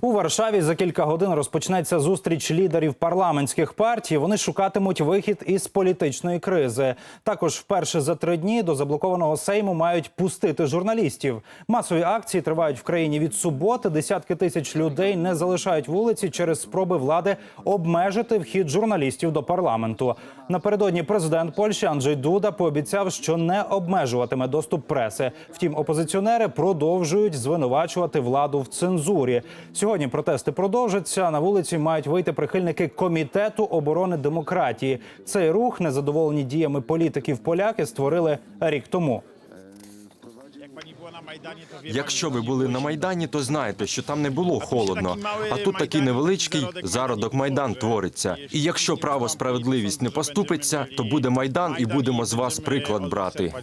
У Варшаві за кілька годин розпочнеться зустріч лідерів парламентських партій. Вони шукатимуть вихід із політичної кризи. Також вперше за три дні до заблокованого сейму мають пустити журналістів. Масові акції тривають в країні від суботи. Десятки тисяч людей не залишають вулиці через спроби влади обмежити вхід журналістів до парламенту. Напередодні президент Польщі Анджей Дуда пообіцяв, що не обмежуватиме доступ преси. Втім, опозиціонери продовжують звинувачувати владу в цензурі. Сьогодні протести продовжаться. На вулиці мають вийти прихильники комітету оборони демократії. Цей рух, незадоволені діями політиків поляки, створили рік тому. Якщо ви були на майдані, то знаєте, що там не було холодно. А тут такий невеличкий зародок майдан твориться. І якщо право справедливість не поступиться, то буде майдан, і будемо з вас приклад брати.